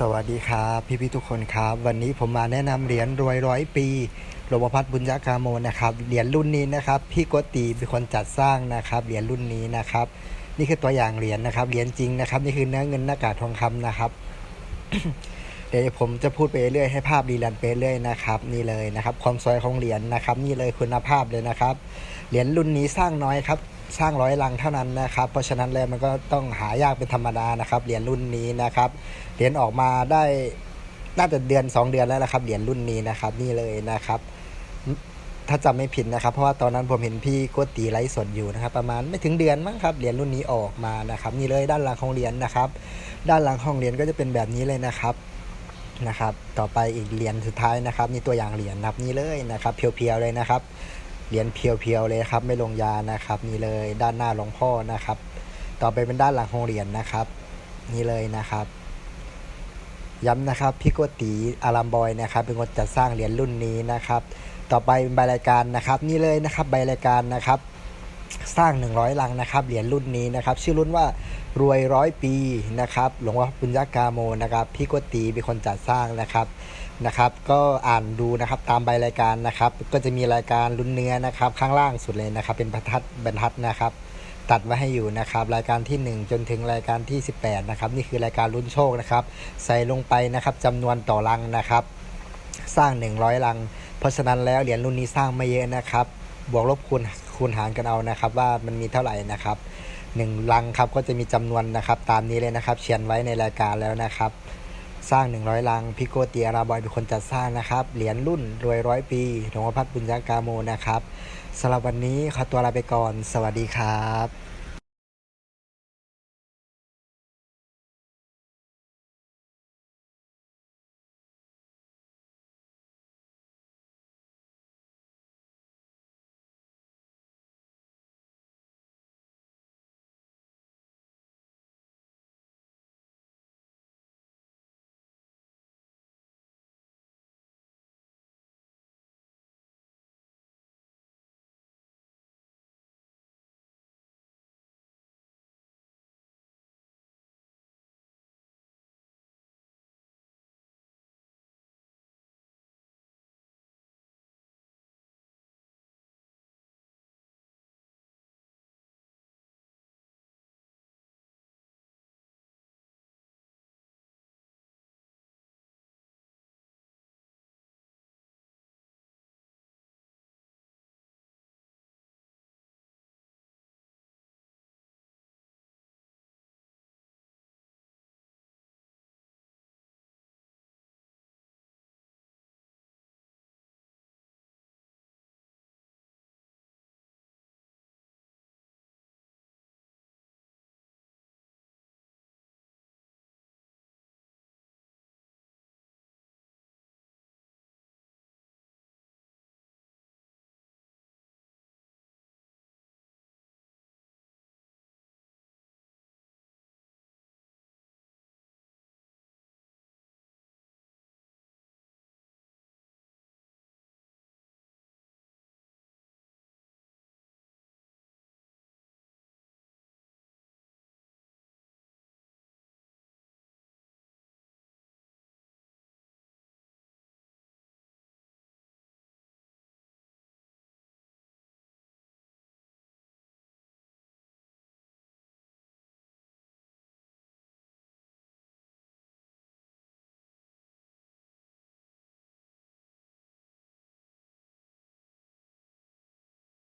สวัสดีครับพี่พี่ทุกคนครับ วันนี้ผมมาแนะนำเหรียญรวยร้อยปีหลวงพ่อพัฒน์บุญญากาโมนะครับเหรียญรุ่นนี้นะครับ พี่โกตีเป็นคนจัดสร้างนะครับเหรียญรุ่นนี้นะครับ นี่คือตัวอย่างเหรียญนะครับเหรียญจริงนะครับ นี่คือเนื้อเงินหน้ากากทองคำนะครับ เดี๋ยวผมจะพูดไปเรื่อยให้ภาพรีลันไปเรื่อยนะครับ นี่เลยนะครับ ความสวยของเหรียญนะครับ นี่เลยคุณภาพเลยนะครับเหรียญรุ่นนี้สร้างน้อยครับ สร้างร้อยลังเท่านั้นนะครับ เพราะฉะนั้นแล้วมันก็ต้องหายากเป็นธรรมดานะครับ เหรียญรุ่นนี้นะครับ เหรียญออกมาได้น่าจะเดือน 2 เดือนแล้วนะครับ เหรียญรุ่นนี้นะครับ นี่เลยนะครับ ถ้าจำไม่ผิดนะครับ เพราะว่าตอนนั้นผมเห็นพี่โกตีไลฟ์สดอยู่นะครับ ประมาณไม่ถึงเดือนมั้งครับ เหรียญรุ่นนี้ออกมานะครับ นี่เลยด้านหลังของเหรียญนะครับ ด้านหลังของเหรียญก็จะเป็นแบบนี้เลยนะครับนะครับ ต่อไปอีกเหรียญสุดท้ายนะครับ นี่ตัวอย่างเหรียญนะครับนี่เลยนะครับ เพียวๆเลยนะครับ เหรียญเพียวๆเลยครับ ไม่ลงยานะครับ นี่เลยด้านหน้าหลวงพ่อนะครับ ต่อไปเป็นด้านหลังของเหรียญนะครับ นี่เลยนะครับ ย้ำนะครับพี่โกตีอารามบอยนะครับ เป็นคนจัดสร้างเหรียญรุ่นนี้นะครับ ต่อไปเป็นใบรายการนะครับ นี่เลยนะครับใบรายการนะครับ สร้าง 100 ลังนะครับ เหรียญรุ่นนี้นะครับ ชื่อรุ่นว่ารวยร้อยปีนะครับ หลวงพ่อปุญญากาโมนะครับพี่โกตีเป็นคนจัดสร้างนะครับ นะครับ ก็อ่านดูนะครับตามใบรายการนะครับ ก็จะมีรายการรุ่นเนื้อนะครับ ข้างล่างสุดเลยนะครับ เป็นบรรทัดบรรทัดนะครับ ตัดไว้ให้อยู่นะครับ รายการที่ 1 จนถึงรายการที่ 18 นะครับ นี่คือรายการลุ้นโชคนะครับ ใส่ลงไปนะครับจำนวนต่อลังนะครับ สร้าง 100 ลัง เพราะฉะนั้นแล้วเหรียญรุ่นนี้สร้างไม่เยอะนะครับ บวกลบคูณคูณหารกันเอานะครับ ว่ามันมีเท่าไหร่นะครับหนึ่งลังครับก็จะมีจำนวนนะครับ ตามนี้เลยนะครับเขียนไว้ในรายการแล้วนะครับ สร้าง 100 ลังพิโกตียราบอยเป็นคนจัดสร้างนะครับ เหรียญรุ่นรวยร้อยปีหลวงพ่อพัฒน์บุญญากาโมนะครับสำหรับวันนี้ขอตัวลาไปก่อน สวัสดีครับ